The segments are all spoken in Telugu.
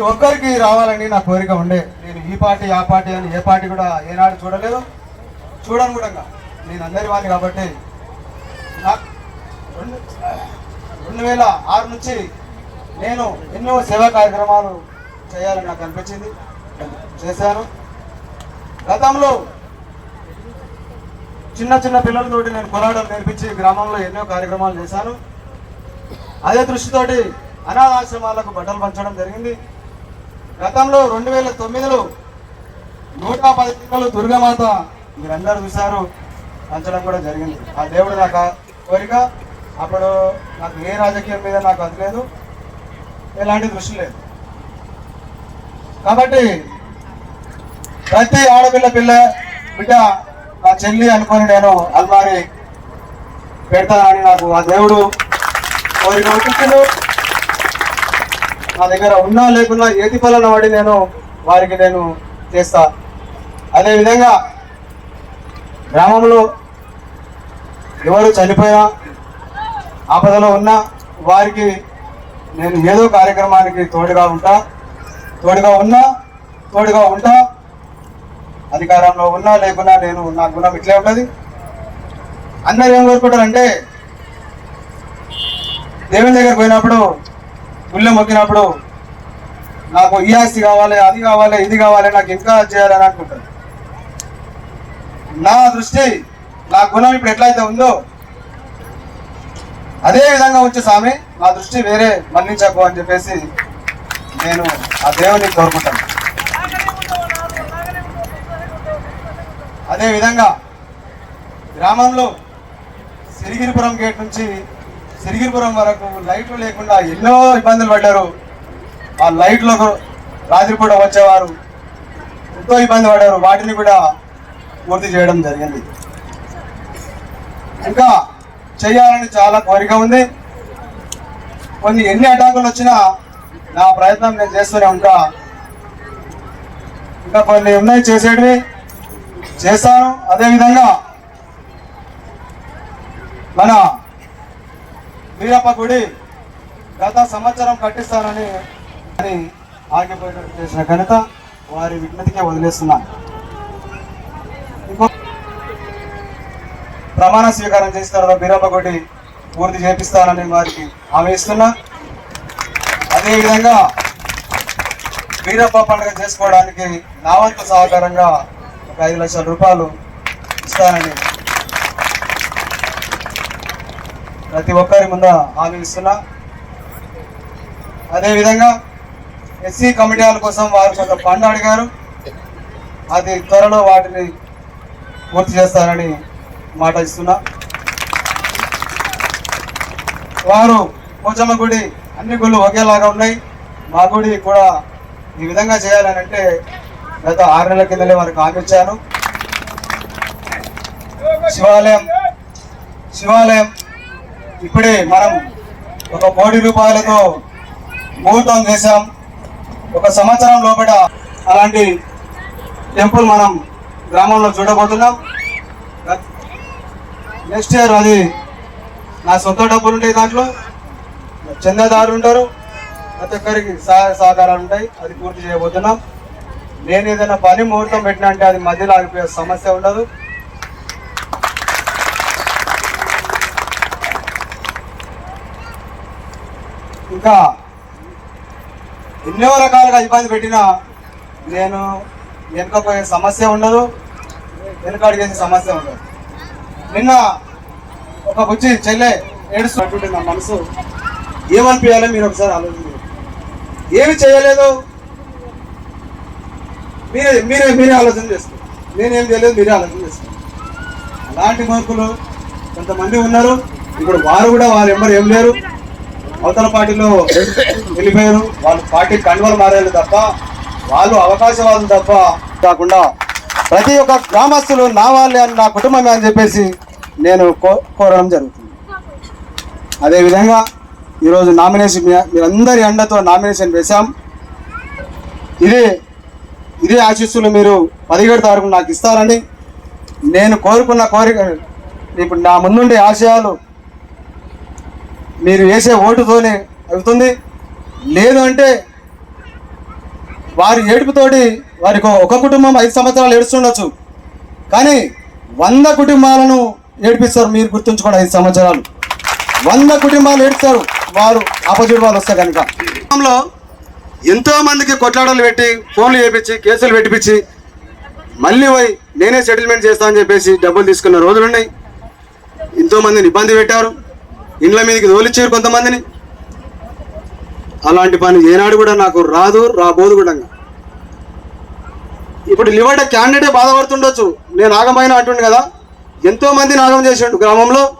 ప్రతి ఒక్కరికి రావాలని నా కోరిక ఉండే. నేను ఈ పార్టీ ఆ పార్టీ అని ఏ పార్టీ కూడా ఏనాడు చూడలేదు. చూడను కూడా ఇంకా. నేను అందరి వాడిని కాబట్టి నాకు రెండు రెండు వేల ఆరు నుంచి నేను ఎన్నో సేవా కార్యక్రమాలు చేయాలని నాకు అనిపించింది. చేశాను. గతంలో చిన్న చిన్న పిల్లలతోటి నేను కొలాడలు నేర్పించి గ్రామంలో ఎన్నో కార్యక్రమాలు చేశాను. అదే దృష్టితోటి అనాథాశ్రమాలకు బట్టలు పంచడం జరిగింది. గతంలో రెండు వేల తొమ్మిదిలో నూట పది పిల్లలు దుర్గామాత మీరందరూ చూశారు. పంచడం కూడా జరిగింది. ఆ దేవుడు నాకు కోరిక అప్పుడు నాకు ఏ రాజకీయం మీద నాకు అది లేదు ఎలాంటి దృష్టి లేదు. కాబట్టి ప్రతి ఆడపిల్ల పిల్ల బిడ్డ నా చెల్లి అనుకొని నేను అల్మారి పెడతానని నాకు ఆ దేవుడు కోరిక నా దగ్గర ఉన్నా లేకున్నా ఏది పలన వాడి నేను వారికి నేను చేస్తా. అదేవిధంగా గ్రామంలో ఎవరు చనిపోయినా ఆపదలో ఉన్నా వారికి నేను ఏదో కార్యక్రమానికి తోడుగా ఉంటా. తోడుగా ఉన్నా తోడుగా ఉంటా. అధికారంలో ఉన్నా లేకున్నా నేను నా గుణం ఇట్లే ఉన్నది. అందరు ఏం కోరుకుంటారంటే దేవుని దగ్గర పోయినప్పుడు గుళ్ళె మొక్కినప్పుడు నాకు ఈ ఆస్తి కావాలి అది కావాలి ఇది కావాలి నాకు ఇంకా చేయాలని అనుకుంటుంది నా దృష్టి నా గుణం ఇప్పుడు ఎట్లయితే ఉందో అదే విధంగా ఉంచే స్వామి. నా దృష్టి వేరే మన్నించకు అని చెప్పేసి నేను ఆ దేవుని కోరుకుంటాను. అదే విధంగా గ్రామంలో సిరిగిరిపురం గేట్ నుంచి సిరిగిరిపురం వరకు లైట్లు లేకుండా ఎన్నో ఇబ్బందులు పడ్డారు. ఆ లైట్లకు రాత్రిపూట వచ్చేవారు ఎంతో ఇబ్బంది పడ్డారు. వాటిని కూడా పూర్తి చేయడం జరిగింది. ఇంకా చేయాలని చాలా కోరిక ఉంది. కొన్ని ఎన్ని అటాకులు వచ్చినా నా ప్రయత్నం నేను చేస్తూనే ఉంటా. ఇంకా కొన్ని ఉన్నాయి చేసేటివి. చేస్తాను. అదేవిధంగా మన వీరప్ప గుడి గత సంవత్సరం కట్టిస్తానని అని ఆగిపోయినట్టు చేసిన ఘనత వారి విజ్ఞతకే వదిలేస్తున్నాను ప్రమాణ స్వీకారం చేసిన తర్వాత వీరప్ప గుడి పూర్తి చేపిస్తానని వారికి హామీ ఇస్తున్నా. అదేవిధంగా వీరప్ప పండుగ చేసుకోవడానికి నా వంతు సహకారంగా ఒక ఐదు లక్షల రూపాయలు ఇస్తానని ప్రతి ఒక్కరి ముందు హామీ ఇస్తున్నా. అదేవిధంగా ఎస్సీ కమిటీల కోసం వారు కొంత ఫండ్ అడిగారు. అది త్వరలో వాటిని పూర్తి చేస్తారని మాట ఇస్తున్నా. వారు పోచమ్మ గుడి అన్ని గుళ్ళు ఒకేలాగా ఉన్నాయి. మా గుడి కూడా ఈ విధంగా చేయాలని అంటే గత ఆరు నెలల కిందలే వారికి హామీ ఇచ్చాను. శివాలయం శివాలయం ఇప్పుడే మనం ఒక కోటి రూపాయలతో ముహూర్తం చేశాం ఒక సంవత్సరం లోపల అలాంటి టెంపుల్ మనం గ్రామంలో చూడబోతున్నాం. నెక్స్ట్ ఇయర్ అది నా సొంత డబ్బులు ఉంటాయి దాంట్లో. చందాదారులు ఉంటారు. ప్రతి ఒక్కరికి సహాయ సహకారాలు ఉంటాయి. అది పూర్తి చేయబోతున్నాం. నేను ఏదైనా పని ముహూర్తం పెట్టినా అంటే అది మధ్యలో ఆగిపోయే సమస్య ఉండదు. ఇంకా ఎన్నో రకాలుగా ఇబ్బంది పెట్టినా నేను వెనుకపోయే సమస్య ఉండదు వెనుక అడిగేసే సమస్య ఉండదు. నిన్న ఒక బుజ్జి చెల్లె ఏడుస్తున్నటువంటి నా మనసు. ఏమనిపించాలో మీరు ఒకసారి ఆలోచించారు ఏమి చేయలేదు? మీరే మీరే మీరే ఆలోచన చేసుకోండి. నేనేం చేయలేదు మీరే ఆలోచన చేసుకోండి. అలాంటి మార్పులు కొంతమంది ఉన్నారు. ఇప్పుడు వారు కూడా వారు ఎవరు ఏం లేరు. అవతల పార్టీలో వెళ్ళిపోయారు. వాళ్ళు పార్టీ కండువలు మారారు తప్ప వాళ్ళు అవకాశవాదులు తప్ప కాకుండా ప్రతి ఒక్క గ్రామస్తులు నా వాళ్ళే అని నా కుటుంబమే అని చెప్పేసి నేను కో- కోరడం జరుగుతుంది. అదేవిధంగా ఈరోజు నామినేషన్ మీరందరి అండతో నామినేషన్ వేశాం. ఇదే ఇదే ఆశీస్సులు మీరు పదిహేడు తారీఖు నాకు ఇస్తారని నేను కోరుకున్న కోరిక ఇప్పుడు నా ముందుండే ఆశయాలు మీరు వేసే ఓటుతోనే అవుతుంది లేదు అంటే వారి ఏడుపుతోటి వారికి ఒక కుటుంబం ఐదు సంవత్సరాలు ఏడుస్తుండొచ్చు. కానీ వంద కుటుంబాలను ఏడిపిస్తారు మీరు గుర్తుంచుకోండి ఐదు సంవత్సరాలు. వంద కుటుంబాలు ఏడుస్తారు వారు ఆపోజిట్ వాళ్ళు వస్తే కనుక కుటుంబంలో ఎంతో మందికి పెట్టి ఫోన్లు చేపించి కేసులు పెట్టిపించి మళ్ళీ పోయి నేనే సెటిల్మెంట్ చేస్తానని చెప్పేసి డబ్బులు తీసుకున్న రోజులు ఉన్నాయి ఇబ్బంది పెట్టారు. ఇండ్ల మీదకి తోలిచ్చారు కొంతమందిని. అలాంటి పని ఏనాడు కూడా నాకు రాదు రాబోదు కూడా. ఇప్పుడు లివర్డ్ క్యాండిడేట్ బాధపడుతుండొచ్చు. నేను ఆగమైన అంటుండు కదా. ఎంతో మంది నాగం చేసిండు గ్రామంలో.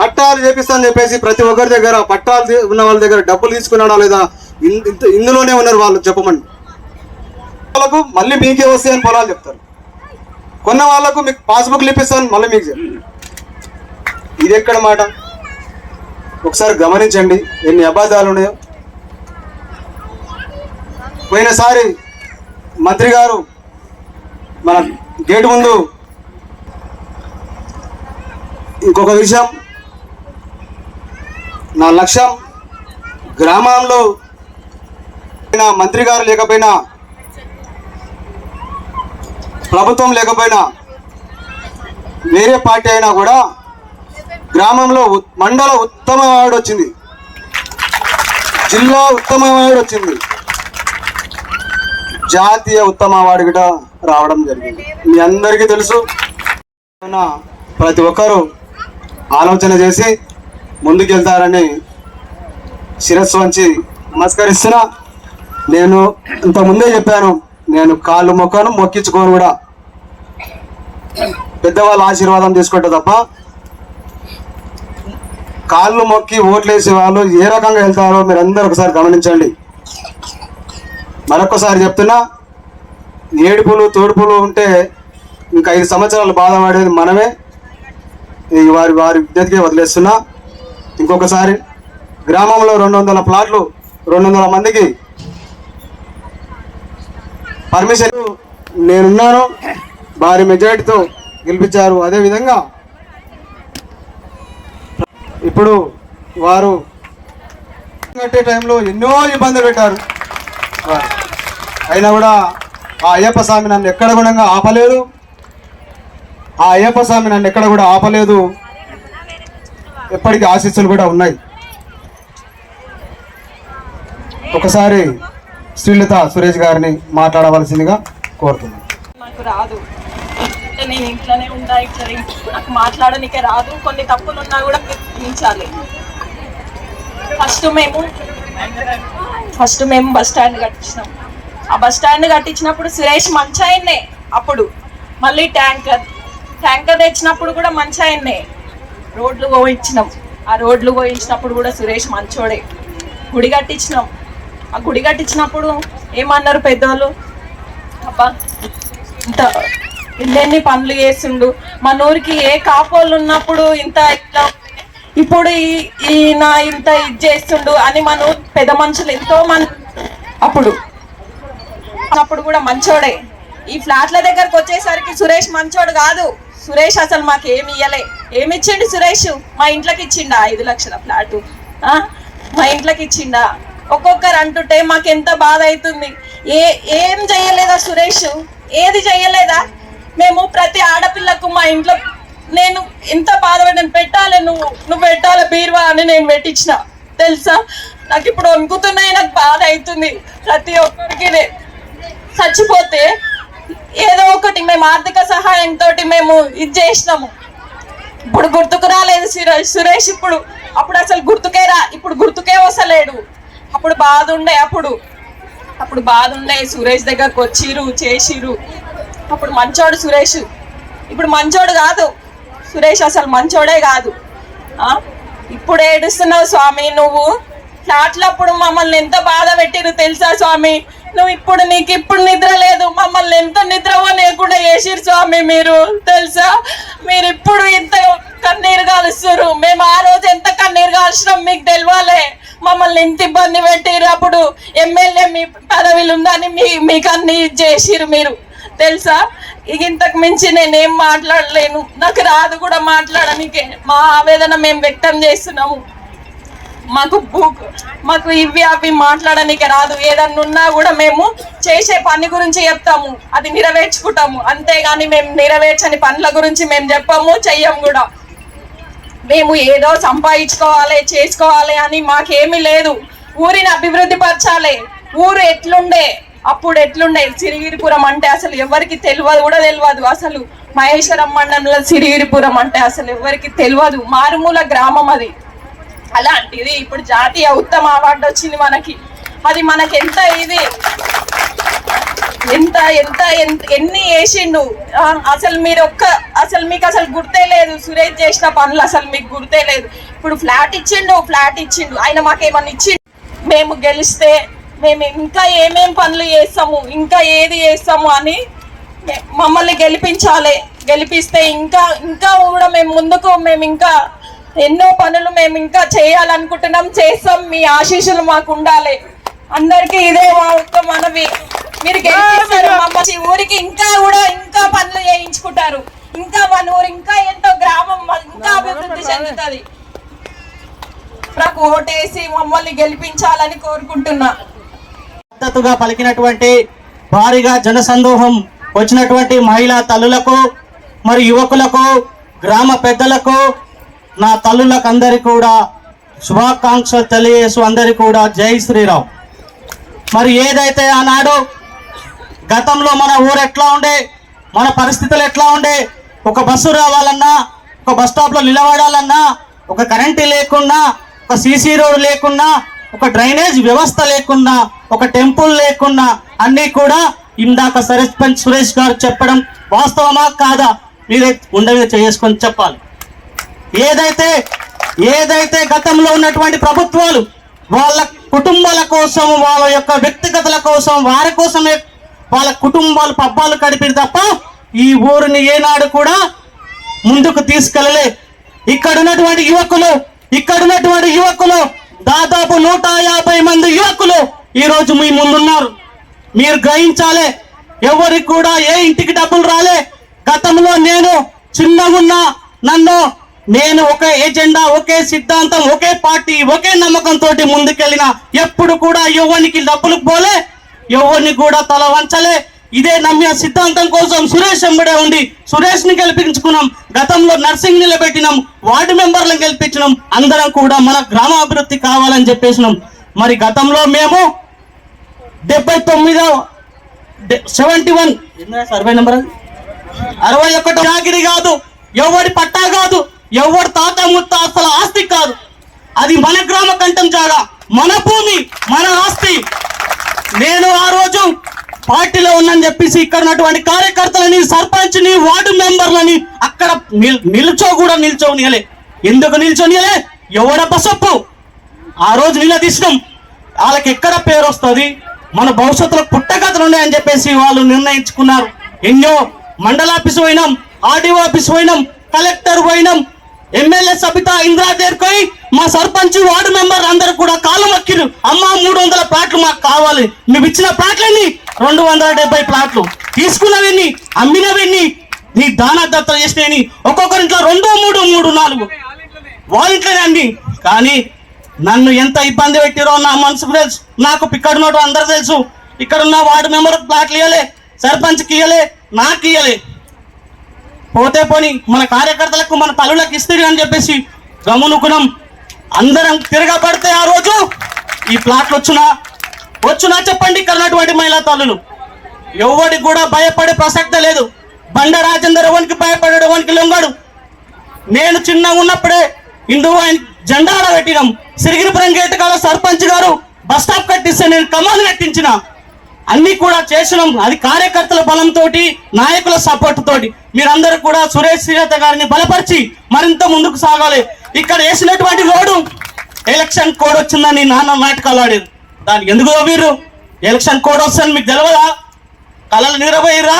పట్టాలు చేపిస్తానని చెప్పేసి ప్రతి ఒక్కరి దగ్గర పట్టాలు ఉన్న వాళ్ళ దగ్గర డబ్బులు తీసుకున్నాడా లేదా? ఇన్- ఇంత- ఇందులోనే ఉన్నారు వాళ్ళు చెప్పమండి వాళ్ళకు మళ్ళీ మీకే వస్తాయని పొలాలు చెప్తారు. కొన్న వాళ్ళకు మీకు పాస్బుక్లు ఇప్పిస్తాను మళ్ళీ మీకు ఇది ఎక్కడ మాట? ఒకసారి గమనించండి ఎన్ని అబద్ధాలు ఉన్నాయో. పోయినసారి మంత్రి గారు మన గేటు ముందు ఇంకొక విషయం నా లక్ష్యం గ్రామంలో మంత్రి గారు లేకపోయినా ప్రభుత్వం లేకపోయినా వేరే పార్టీ అయినా కూడా గ్రామంలో మండల ఉత్తమ అవార్డు వచ్చింది. జిల్లా ఉత్తమ అవార్డు వచ్చింది. జాతీయ ఉత్తమ అవార్డు కూడా రావడం జరిగింది. మీ అందరికీ తెలుసు. ప్రతి ఒక్కరూ ఆలోచన చేసి ముందుకెళ్తారని శిరస్సు వంచి నమస్కరిస్తున్నా. నేను ఇంతకుముందే చెప్పాను. నేను కాళ్ళు మొక్కను మొక్కించుకోను కూడా. పెద్దవాళ్ళ ఆశీర్వాదం తీసుకుంటే తప్ప కాళ్ళు మొక్కి ఓట్లేసే వాళ్ళు ఏ రకంగా వెళ్తారో మీరు అందరూ ఒకసారి గమనించండి. మరొకసారి చెప్తున్నా ఏడుపులు తోడుపులు ఉంటే ఇంకా ఐదు సంవత్సరాలు బాధపడేది మనమే. వారి వారి విద్యకే వదిలేస్తున్నా. ఇంకొకసారి గ్రామంలో రెండు వందల ప్లాట్లు రెండు వందల మందికి పర్మిషన్ నేనున్నాను. భారీ మెజారిటీతో గెలిపించారు. అదేవిధంగా ఇప్పుడు వారు కట్టే టైంలో ఎన్నో ఇబ్బందులు పెట్టారు. అయినా కూడా ఆ అయ్యప్ప స్వామి నన్ను ఎక్కడ కూడా ఆపలేదు. ఆ అయ్యప్ప స్వామి నన్ను ఎక్కడ కూడా ఆపలేదు. ఎప్పటికీ ఆశీస్సులు కూడా ఉన్నాయి. ఒకసారి శ్రీలత సురేష్ గారిని మాట్లాడవలసిందిగా కోరుతున్నాను. నాకు రాదు. నేను ఇంట్లోనే ఉందా ఇట్లా నాకు మాట్లాడనికే రాదు. కొన్ని తప్పులు ఉన్నా కూడా ప్రయత్నించాలి ఫస్ట్ మేము ఫస్ట్ మేము బస్ స్టాండ్ కట్టించినాం. ఆ బస్ స్టాండ్ కట్టించినప్పుడు సురేష్ మంచి ఆయన్నే అప్పుడు. మళ్ళీ ట్యాంకర్ ట్యాంకర్ తెచ్చినప్పుడు కూడా మంచి ఆయన్నే. రోడ్లు పోయించినాం. ఆ రోడ్లు పోయించినప్పుడు కూడా సురేష్ మంచోడే. గుడి కట్టించినాం. ఆ గుడి కట్టించినప్పుడు ఏమన్నారు పెద్దవాళ్ళు అబ్బా ఇంత ఎన్నెన్ని పనులు చేస్తుండు మన ఊరికి ఏ కాపోళ్ళు ఉన్నప్పుడు ఇంత ఇట్లా ఇప్పుడు ఈ- ఈయన ఇంత ఇది చేస్తుండు అని మన పెద్ద మనుషులు ఎంతో మన అప్పుడు. అప్పుడు కూడా మంచోడే. ఈ ఫ్లాట్ల దగ్గరకు వచ్చేసరికి సురేష్ మంచోడు కాదు. సురేష్ అసలు మాకు ఏమి ఇయ్యలే. ఏమి ఇచ్చిండు సురేష్? మా ఇంట్లోకి ఇచ్చిండా? ఐదు లక్షల ఫ్లాట్. మా ఇంట్లోకి ఇచ్చిండా? ఒక్కొక్కరు అంటుంటే మాకు ఎంత బాధ అవుతుంది ఏ ఏం చేయలేదా సురేష్? ఏది చేయలేదా? మేము ప్రతి ఆడపిల్లకు మా ఇంట్లో నేను ఎంత బాధపడ్డాను పెట్టాలి నువ్వు నువ్వు పెట్టాలి బీరువా అని నేను పెట్టించిన. తెలుసా? నాకు ఇప్పుడు వణుకుతున్నాయి నాకు బాధ అవుతుంది. ప్రతి ఒక్కరికి చచ్చిపోతే ఏదో ఒకటి మేము ఆర్థిక సహాయంతో మేము ఇది చేసినాము. ఇప్పుడు గుర్తుకు రాలేదు సురేష్ సురేష్ ఇప్పుడు అప్పుడు అసలు గుర్తుకే రా ఇప్పుడు గుర్తుకే వస్తలేడు. అప్పుడు బాధ ఉండే అప్పుడు. అప్పుడు బాధ ఉండే సురేష్ దగ్గరకు వచ్చిరు చేసిరు అప్పుడు మంచోడు సురేష్. ఇప్పుడు మంచోడు కాదు. సురేష్ అసలు మంచోడే కాదు. ఇప్పుడు ఏడుస్తున్నావు స్వామి నువ్వు? ఫ్లాట్లప్పుడు మమ్మల్ని ఎంత బాధ పెట్టిరు తెలుసా స్వామి? నువ్వు ఇప్పుడు నీకు ఇప్పుడు నిద్ర లేదు. మమ్మల్ని ఎంత నిద్ర లేకుండా చేసిరు స్వామి మీరు తెలుసా? మీరు ఇప్పుడు ఇంత కన్నీరు కాలుస్తారు మేము ఆ రోజు ఎంత కన్నీరు కాల్చినాం మీకు తెలియాలే మమ్మల్ని ఎంత ఇబ్బంది పెట్టిరు అప్పుడు. ఎమ్మెల్యే మీ పదవిలు ఉందని మీ మీకు అన్ని చేసిరు మీరు తెలుసా? ఇక ఇంతకు మించి నేనేం మాట్లాడలేను. నాకు రాదు కూడా మాట్లాడడానికి మా ఆవేదన మేము వ్యక్తం చేస్తున్నాము. మాకు బుక్ మాకు ఇవి అవి మాట్లాడడానికి రాదు. ఏదన్నా ఉన్నా కూడా మేము చేసే పని గురించి చెప్తాము. అది నెరవేర్చుకుంటాము. అంతేగాని మేము నెరవేర్చని పనుల గురించి మేము చెప్పము చెయ్యము కూడా. మేము ఏదో సంపాదించుకోవాలి చేసుకోవాలి అని మాకేమీ లేదు. ఊరిని అభివృద్ధి పరచాలి. ఊరు ఎట్లుండే? అప్పుడు ఎట్లుండే సిరిగిరిపురం అంటే అసలు ఎవరికి తెలియదు కూడా తెలియదు. అసలు మహేశ్వరం మండలంలో సిరిగిరిపురం అంటే అసలు ఎవరికి తెలియదు. మారుమూల గ్రామం అది. అలాంటిది ఇప్పుడు జాతీయ ఉత్తమ అవార్డు వచ్చింది మనకి. అది మనకి ఎంత ఇది? ఎంత ఎంత ఎంత- ఎన్ని వేసిండు? అసలు మీరు ఒక్క అసలు మీకు అసలు గుర్తే లేదు. సురేష్ చేసిన పనులు అసలు మీకు గుర్తే లేదు. ఇప్పుడు ఫ్లాట్ ఇచ్చిండు ఫ్లాట్ ఇచ్చిండు. ఆయన మాకేమన్నా ఇచ్చిండు? మేము గెలిస్తే మేము ఇంకా ఏమేం పనులు చేస్తాము ఇంకా ఏది చేస్తాము అని మమ్మల్ని గెలిపించాలి. గెలిపిస్తే ఇంకా ఇంకా కూడా మేము ముందుకు మేము ఇంకా ఎన్నో పనులు మేము ఇంకా చేయాలనుకుంటున్నాం. చేస్తాం మీ ఆశీస్సులు మాకు ఉండాలి. అందరికీ ఇదే మా ఒక్క మనవి. మీరు గెలిపిస్తారు. మమ్మల్ని ఊరికి ఇంకా కూడా ఇంకా పనులు చేయించుకుంటారు. ఇంకా మన ఊరు ఇంకా ఎంతో గ్రామం ఇంకా అభివృద్ధి చెందుతుంది. నాకు ఓటేసి మమ్మల్ని గెలిపించాలని కోరుకుంటున్నా. మద్దతుగా పలికినటువంటి భారీగా జనసందోహం వచ్చినటువంటి మహిళా తల్లులకు మరి యువకులకు గ్రామ పెద్దలకు నా తల్లులకు అందరికీ కూడా శుభాకాంక్షలు తెలియజేసు అందరికీ కూడా జై శ్రీరామ్. మరి ఏదైతే ఆనాడు గతంలో మన ఊరు ఎట్లా ఉండే మన పరిస్థితులు ఎట్లా ఉండే ఒక బస్సు రావాలన్నా ఒక బస్ స్టాప్లో నిలబడాలన్నా ఒక కరెంటు లేకున్నా ఒక సీసీ రోడ్ లేకున్నా ఒక డ్రైనేజ్ వ్యవస్థ లేకుండా ఒక టెంపుల్ లేకున్నా అన్నీ కూడా ఇందాక సర్పంచ్ సురేష్ గారు చెప్పడం వాస్తవమా కాదా? మీరే ఉండ చేసుకొని చెప్పాలి. ఏదైతే ఏదైతే గతంలో ఉన్నటువంటి ప్రభుత్వాలు వాళ్ళ కుటుంబాల కోసం వాళ్ళ యొక్క వ్యక్తిగతల కోసం వారి కోసమే వాళ్ళ కుటుంబాలు పబ్బాలు గడిపిరు తప్ప ఈ ఊరిని ఏనాడు కూడా ముందుకు తీసుకెళ్ళలే. ఇక్కడ ఉన్నటువంటి యువకులు ఇక్కడ ఉన్నటువంటి యువకులు దాదాపు నూట యాభై మంది యువకులు ఈరోజు మీ ముందున్నారు. మీరు గ్రహించాలే ఎవరికి కూడా ఏ ఇంటికి డబ్బులు రాలే. గతంలో నేను చిన్నగున్నా నన్ను నేను ఒకే ఎజెండా ఒకే సిద్ధాంతం ఒకే పార్టీ ఒకే నమ్మకంతో ముందుకెళ్ళిన ఎప్పుడు కూడా ఎవరికి డబ్బులు పోలే ఎవరిని కూడా తల వంచలే. ఇదే నమ్మిన సిద్ధాంతం కోసం సురేష్ ఎంబడే ఉండి సురేష్ని గెలిపించుకున్నాం. గతంలో నర్సింగ్ నిలబెట్టినాం. వార్డు మెంబర్లను గెలిపించినాం. అందరం కూడా మన గ్రామాభివృద్ధి కావాలని చెప్పేసినాం. మరి గతంలో మేము డెబ్బై తొమ్మిదో సెవెంటీ వన్ సర్వే నెంబర్? అరవై ఒకటి జాగిరి కాదు. ఎవడి పట్టా కాదు. ఎవడి తాత ముత్త ముత్తాతల ఆస్తి కాదు. అది మన గ్రామ కంఠం జాగా. మన భూమి మన ఆస్తి. నేను ఆ రోజు పార్టీలో ఉందని చెప్పేసి ఇక్కడ ఉన్నటువంటి కార్యకర్తలని సర్పంచ్ని వార్డు మెంబర్లని అక్కడ నిల్- నిల్చో కూడా నిల్చోనియలే. ఎందుకు నిల్చోనియలే? ఎవడ పసప్పు ఆ రోజు నిలదీసినాం. వాళ్ళకి ఎక్కడ పేరు వస్తుంది? మన భవిష్యత్తులో పుట్టగతలు ఉన్నాయని చెప్పేసి వాళ్ళు నిర్ణయించుకున్నారు. ఎన్నో మండల ఆఫీస్ పోయినాం ఆర్డీఓ ఆఫీస్ పోయినాం కలెక్టర్ పోయినాం ఎమ్మెల్యే సబితా ఇంద్రా దగ్గరికి మా సర్పంచ్ వార్డు మెంబర్ అందరు కూడా కాలు మక్కిరు అమ్మ మూడు వందల ప్లాట్లు మాకు కావాలి. మేము ఇచ్చిన ప్లాట్లన్నీ? రెండు వందల డెబ్బై ప్లాట్లు. తీసుకున్నవన్నీ? అమ్మినవన్నీ? నీ దాన దత్తత చేసినవి ఒక్కొక్కరింట్లో రెండు మూడు మూడు నాలుగు. వాళ్ళింట్లోనే అండి కానీ నన్ను ఎంత ఇబ్బంది పెట్టిరో నా మనసుకు తెలుసు. నాకు ఇక్కడ ఉన్నట్టు అందరు తెలుసు. ఇక్కడ ఉన్న వార్డు మెంబర్ ప్లాట్లు ఇవ్వలే సర్పంచ్కి ఇవ్వలే నాకు ఇవ్వలే పోతే పోని మన కార్యకర్తలకు మన తల్లులకు ఇస్తుంది అని చెప్పేసి గమనుకున్నాం అందరం తిరగబడితే ఆ రోజు ఈ ప్లాట్లు వచ్చునా? వచ్చునా చెప్పండి ఇక్కడ ఉన్నటువంటి మహిళా తల్లులు. ఎవరికి కూడా భయపడే ప్రసక్తే లేదు. బండ రాజేందర్ ఎవరికి భయపడాడు ఎవరికి లొంగడు? నేను చిన్నగా ఉన్నప్పుడే ఇందు ఆయన జెండా పెట్టినాం. సిరిగిరిపురం గేట్ కాడ సర్పంచ్ గారు బస్ స్టాప్ కట్టిస్తే నేను కమాన్ కట్టించిన అన్ని కూడా చేసినాం. అది కార్యకర్తల బలంతో నాయకుల సపోర్ట్ తోటి. మీరందరూ కూడా సురేష్ శ్రీలత గారిని బలపరిచి మరింత ముందుకు సాగాలి. ఇక్కడ వేసినటువంటి రోడ్డు ఎలక్షన్ కోడ్ వచ్చిందని నాన్న నాటకాలు ఆడారు దానికి ఎందుకు మీరు ఎలక్షన్ కోడ్ వస్తుందని మీకు తెలియదా కళలు నిద్రపోయిరా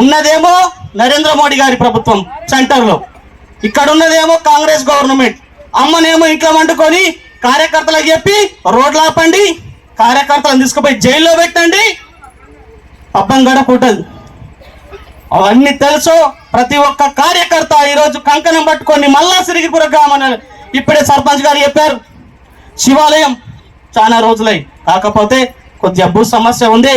ఉన్నదేమో నరేంద్ర మోడీ గారి ప్రభుత్వం సెంటర్లో. ఇక్కడ ఉన్నదేమో కాంగ్రెస్ గవర్నమెంట్. అమ్మనేమో ఇంట్లో వండుకొని కార్యకర్తలకు చెప్పి రోడ్లు ఆపండి కార్యకర్తలను తీసుకుపోయి జైల్లో పెట్టండి. పబ్బం గడపుంటది అవన్నీ తెలుసు. ప్రతి ఒక్క కార్యకర్త ఈరోజు కంకణం పట్టుకొని మళ్ళా సిరిగిపుర గ్రామం ఇప్పుడే సర్పంచ్ గారు చెప్పారు. శివాలయం చాలా రోజులై. కాకపోతే కొద్దిగా భూ సమస్య ఉంది.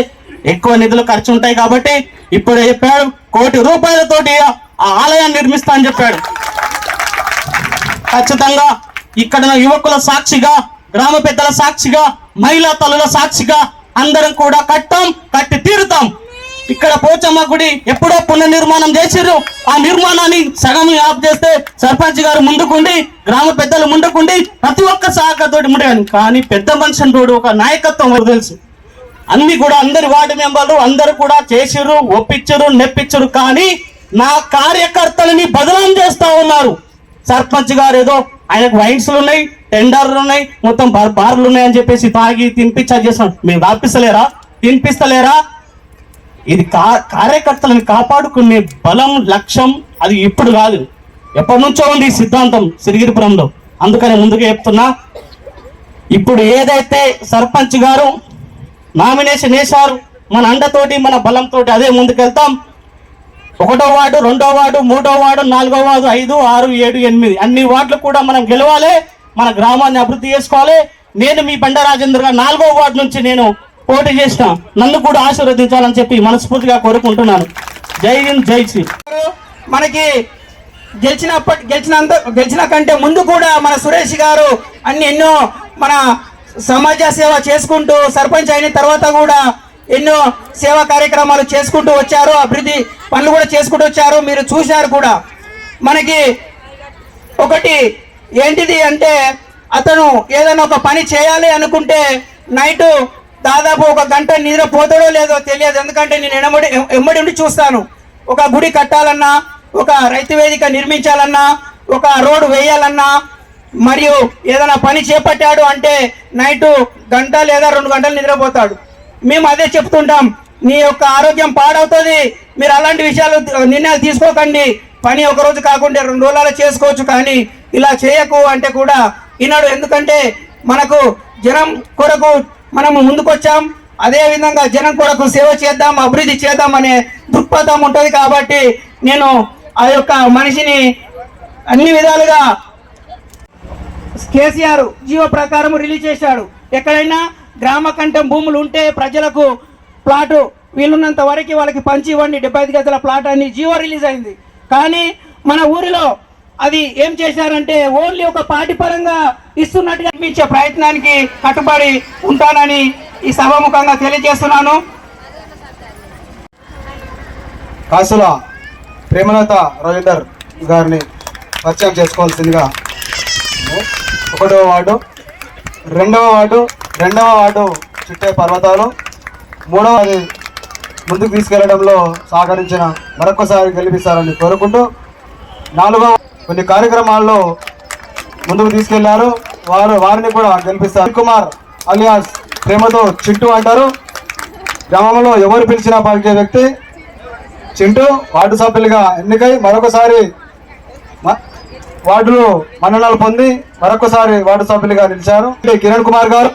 ఎక్కువ నిధులు ఖర్చు ఉంటాయి కాబట్టి ఇప్పుడే చెప్పాడు. కోటి రూపాయలతోటి ఆ ఆలయాన్ని నిర్మిస్తా అని చెప్పాడు. ఖచ్చితంగా ఇక్కడ ఉన్న యువకుల సాక్షిగా గ్రామ పెద్దల సాక్షిగా మహిళా తల్లుల సాక్షిగా అందరం కూడా కట్టాం కట్టి తీరుతాం. ఇక్కడ పోచమ్మ గుడి ఎప్పుడో పునర్నిర్మాణం చేసిర్రు. ఆ నిర్మాణాన్ని సగం యాప్ చేస్తే సర్పంచ్ గారు ముందుకుండి గ్రామ పెద్దలు ముందుకుండి ప్రతి ఒక్క సహకారతోటి ముందుగాని. కానీ పెద్ద మనుషుని తోడు ఒక నాయకత్వం మనకు తెలుసు. అన్ని కూడా అందరి వార్డు మెంబర్లు అందరు కూడా చేసిర్రు ఒప్పించరు నెప్పించరు కానీ నా కార్యకర్తలని బదనాం చేస్తా ఉన్నారు. సర్పంచ్ గారు ఏదో ఆయనకు వైన్స్లు ఉన్నాయి టెండర్లు ఉన్నాయి మొత్తం బార్లు ఉన్నాయి అని చెప్పేసి తాగి తినిపించారు చేస్తాం మేము రాపిస్తలేరా? తినిపిస్తలేరా? ఇది కా కార్యకర్తలను కాపాడుకునే బలం లక్ష్యం అది ఇప్పుడు కాదు. ఎప్పటి నుంచో ఉంది ఈ సిద్ధాంతం సిరిగిరిపురంలో. అందుకని ముందుగా చెప్తున్నా ఇప్పుడు ఏదైతే సర్పంచ్ గారు నామినేషన్ వేశారు మన అండతోటి మన బలంతో అదే ముందుకెళ్తాం. ఒకటో వార్డు రెండో వార్డు మూడో వార్డు నాలుగో వార్డు ఐదు ఆరు ఏడు ఎనిమిది. అన్ని వార్డులు కూడా మనం గెలవాలి మన గ్రామాన్ని అభివృద్ధి చేసుకోవాలి. నేను మీ బండ రాజేంద్ర గారు నాలుగో వార్డు నుంచి నేను పోటీ చేసిన నన్ను కూడా ఆశీర్వదించాలని చెప్పి మనస్ఫూర్తిగా కోరుకుంటున్నాను. జై హింద్ జై శ్రీ. మనకి గెలిచినప్పటి గెలిచినంత గెలిచిన కంటే ముందు కూడా మన సురేష్ గారు అన్ని ఎన్నో మన సమాజ సేవ చేసుకుంటూ సర్పంచ్ అయిన తర్వాత కూడా ఎన్నో సేవా కార్యక్రమాలు చేసుకుంటూ వచ్చారు. అభివృద్ధి పనులు కూడా చేసుకుంటూ వచ్చారు. మీరు చూశారు కూడా. మనకి ఒకటి ఏంటిది అంటే అతను ఏదైనా ఒక పని చేయాలి అనుకుంటే నైటు దాదాపు ఒక గంట నిద్రపోతాడో లేదో తెలియదు. ఎందుకంటే నేను ఎనబడి ఎమ్మడి ఉండి చూస్తాను. ఒక గుడి కట్టాలన్నా ఒక రైతు వేదిక నిర్మించాలన్నా ఒక రోడ్డు వేయాలన్నా మరియు ఏదైనా పని చేపట్టాడు అంటే నైట్ గంట లేదా రెండు గంటలు నిద్రపోతాడు. మేము అదే చెప్తుంటాం. నీ యొక్క ఆరోగ్యం పాడవుతుంది. మీరు అలాంటి విషయాలు నిర్ణయాలు తీసుకోకండి. పని ఒక రోజు కాకుండా రెండు రోజులలో చేసుకోవచ్చు కానీ ఇలా చేయకు అంటే కూడా ఈనాడు ఎందుకంటే మనకు జనం కొరకు మనము ముందుకొచ్చాం. అదే విధంగా జనం కొరకు సేవ చేద్దాం అభివృద్ధి చేద్దాం అనే దృక్పథం ఉంటుంది కాబట్టి నేను ఆ యొక్క మనిషిని అన్ని విధాలుగా కేసీఆర్ జీవో ప్రకారం రిలీజ్ చేశాడు. ఎక్కడైనా గ్రామ కంఠం భూములు ఉంటే ప్రజలకు ప్లాటు వీలున్నంత వరకు వాళ్ళకి పంచి ఇవ్వండి. డెబ్బై ఐదు గజల ప్లాట్ అని జీవో రిలీజ్ అయింది. కానీ మన ఊరిలో అది ఏం చేశారంటే ఓన్లీ ఒక పార్టీ పరంగా ఇస్తున్నట్టుగా ఇచ్చే ప్రయత్నానికి కట్టుబడి ఉంటానని ఈ సభాముఖంగా తెలియజేస్తున్నాను. కాసుల ప్రేమలత రవీందర్ గారిని పరిచయం చేసుకోవాల్సిందిగా. ఒకటవ వార్డు రెండవ వార్డు రెండవ వార్డు చుట్టే పర్వతాలు మూడవది ముందుకు తీసుకెళ్ళడంలో సహకరించిన మరొకసారి గెలిపిస్తారని కోరుకుంటూ నాలుగవ కొన్ని కార్యక్రమాల్లో ముందుకు తీసుకెళ్ళారు. వారు వారిని కూడా గెలిపిస్తారు. కుమార్ అలియాస్ ప్రేమతో చింటూ అంటారు. గ్రామంలో ఎవరు పిలిచినా పలికే వ్యక్తి చింటూ. వార్డు సభ్యులుగా ఎన్నికై మరొకసారి మ- వార్డులో మన్ననలు పొంది మరొకసారి వార్డు సభ్యులుగా నిలిచారు. కిరణ్ కుమార్ గారు.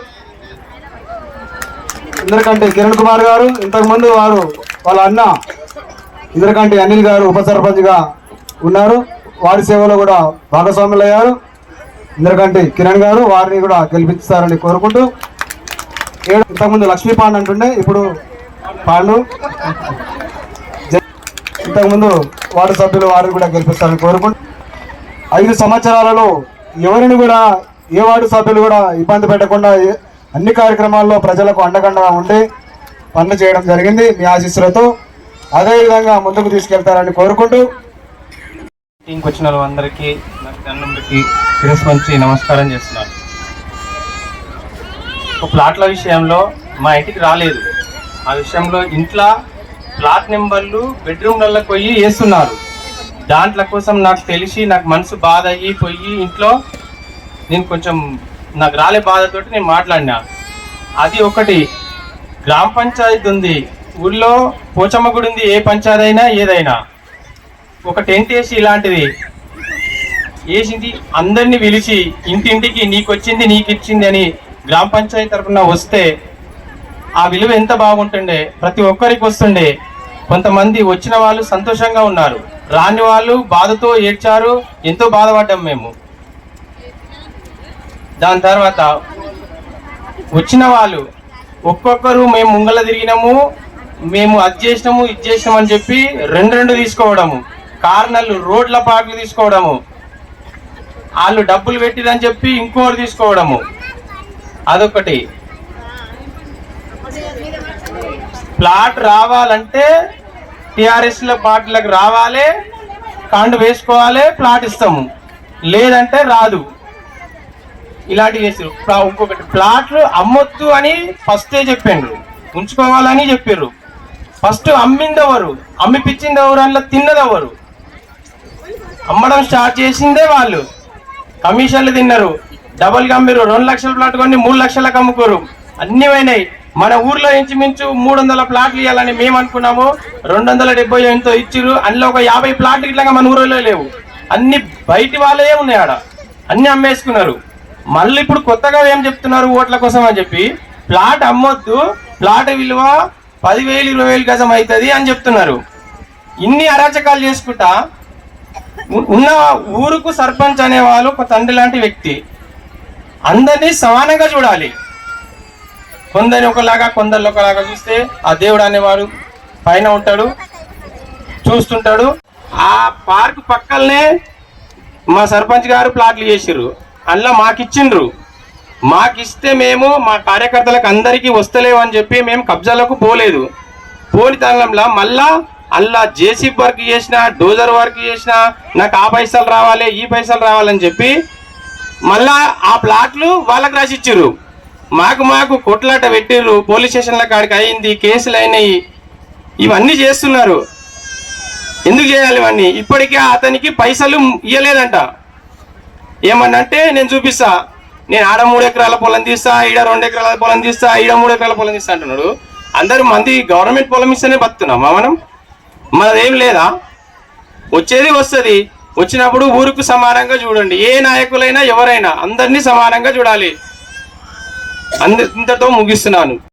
ఇందరికంటే కిరణ్ కుమార్ గారు. ఇంతకు ముందు వారు వాళ్ళ అన్న ఇందరికంటే అనిల్ గారు ఉప సర్పంచ్గా ఉన్నారు. వారి సేవలో కూడా భాగస్వాములయ్యారు. ఇంద్రకంటి కిరణ్ గారు వారిని కూడా గెలిపిస్తారని కోరుకుంటూ ఏడు ఇంతకుముందు లక్ష్మీ పాండ్ అంటుండే ఇప్పుడు పాండు. ఇంతకుముందు వార్డు సభ్యులు వారిని కూడా గెలిపిస్తారని కోరుకుంటూ ఐదు సంవత్సరాలలో ఎవరిని కూడా ఏ వార్డు సభ్యులు కూడా ఇబ్బంది పెట్టకుండా అన్ని కార్యక్రమాల్లో ప్రజలకు అండగండగా ఉండి పనులు చేయడం జరిగింది మీ ఆశీస్సులతో. అదేవిధంగా ముందుకు తీసుకెళ్తారని కోరుకుంటూ టీంకి వచ్చిన వాళ్ళందరికీ నాకు దండం పెట్టి నమస్కారం చేస్తున్నాను. ఒక ప్లాట్ల విషయంలో మా ఇంటికి రాలేదు. ఆ విషయంలో ఇంట్లో ప్లాట్ నెంబర్లు బెడ్రూమ్లలో పోయి వేస్తున్నారు. దాంట్ల కోసం నాకు తెలిసి నాకు మనసు బాధ అయ్యి పోయి ఇంట్లో నేను కొంచెం నాకు రాలే బాధతోటి నేను మాట్లాడినా. అది ఒకటి. గ్రామ పంచాయతీ ఉంది. ఊళ్ళో పోచమ్మ గుడి ఉంది. ఏ పంచాయతీ అయినా ఏదైనా. ఒక టెంట్ వేసి ఇలాంటిది వేసింది అందరినీ పిలిచి ఇంటింటికి నీకు వచ్చింది నీకు ఇచ్చింది అని గ్రామ పంచాయతీ తరఫున వస్తే ఆ విలువ ఎంత బాగుంటుండే? ప్రతి ఒక్కరికి వస్తుండే. కొంతమంది వచ్చిన వాళ్ళు సంతోషంగా ఉన్నారు. రాని వాళ్ళు బాధతో ఏడ్చారు. ఎంతో బాధపడ్డాం మేము. దాని తర్వాత వచ్చిన వాళ్ళు ఒక్కొక్కరు మేము ముంగల తిరిగినాము మేము అది చేసినాము ఇది చేసినాము అని చెప్పి రెండు రెండు తీసుకోవడము. కార్నర్లు రోడ్ల పాటలు తీసుకోవడము. వాళ్ళు డబ్బులు పెట్టిరని చెప్పి ఇంకోటి తీసుకోవడము. అదొకటి. ప్లాట్ రావాలంటే టిఆర్ఎస్ల పార్టీలకు రావాలి కాండు వేసుకోవాలి ప్లాట్ ఇస్తాము. లేదంటే రాదు. ఇలాంటివి చేసారు ప్లా- ఇంకొకటి ప్లాట్లు అమ్మొద్దు అని ఫస్టే చెప్పిండ్రు ఉంచుకోవాలని చెప్పారు ఫస్ట్ అమ్మిందెవరు? అమ్మిపించింది ఎవరు అందులో తిన్నదెవరు? అమ్మడం స్టార్ట్ చేసిందే వాళ్ళు. కమిషన్లు తిన్నారు. డబుల్ అమ్మిరు రెండు లక్షల ప్లాట్ కొని మూడు లక్షలకు అమ్ముకోరు. అన్ని పోయినాయి. మన ఊర్లో ఇంచుమించు మూడు వందల ప్లాట్లు ఇవ్వాలని మేము అనుకున్నాము. రెండు వందల డెబ్బై ఎంతో ఇచ్చిరు అందులో ఒక యాభై ప్లాట్లు ఇట్లా మన ఊరిలో లేవు. అన్ని బయటి వాళ్ళే ఉన్నాయి ఆడ. అన్ని అమ్మేసుకున్నారు. మళ్ళీ ఇప్పుడు కొత్తగా ఏం చెప్తున్నారు ఓట్ల కోసం అని చెప్పి ప్లాట్ అమ్మొద్దు. ప్లాట్ విలువ పదివేలు ఇరవై వేలు గజం అవుతుంది అని చెప్తున్నారు. ఇన్ని అరాచకాలు చేసుకుంటా ఉన్న ఊరుకు సర్పంచ్ అనేవాళ్ళు ఒక తండ్రి లాంటి వ్యక్తి. అందరినీ సమానంగా చూడాలి. కొందరిని ఒకలాగా కొందరిని ఒకలాగా చూస్తే ఆ దేవుడు అనేవాడు పైన ఉంటాడు చూస్తుంటాడు. ఆ పార్క్ పక్కలనే మా సర్పంచ్ గారు ప్లాట్లు చేసిర్రు. అందులో మాకు ఇచ్చిండ్రు మాకు ఇస్తే మేము మా కార్యకర్తలకు అందరికీ వస్తలేవు అని చెప్పి మేము కబ్జాలకు పోలేదు. పోని తనంలో మళ్ళా అల్లా జేసీబీ వర్క్ చేసిన డోజర్ వర్క్ చేసిన నాకు ఆ పైసలు రావాలి ఈ పైసలు రావాలని చెప్పి మళ్ళా ఆ ప్లాట్లు వాళ్ళకి రాసిచ్చారు మాకు మాకు కొట్లాట పెట్టిర్రు పోలీస్ స్టేషన్ల కాడికి అయింది కేసులు అయినాయి. ఇవన్నీ చేస్తున్నారు. ఎందుకు చేయాలి ఇవన్నీ? ఇప్పటికే అతనికి పైసలు ఇవ్వలేదంట ఏమన్నంటే నేను చూపిస్తా. నేను ఆడ మూడు ఎకరాల పొలం తీస్తా ఈడ రెండు ఎకరాల పొలం తీస్తా ఈడ మూడు ఎకరాల పొలం తీస్తా అంటున్నాడు. అందరూ మంది గవర్నమెంట్ పొలం ఇస్తేనే బతున్నామా మనం మనదేం లేదా? వచ్చేది వస్తుంది. వచ్చినప్పుడు ఊరుకు సమానంగా చూడండి. ఏ నాయకులైనా ఎవరైనా అందరినీ సమానంగా చూడాలి. అంద ఇంతతో ముగిస్తున్నాను.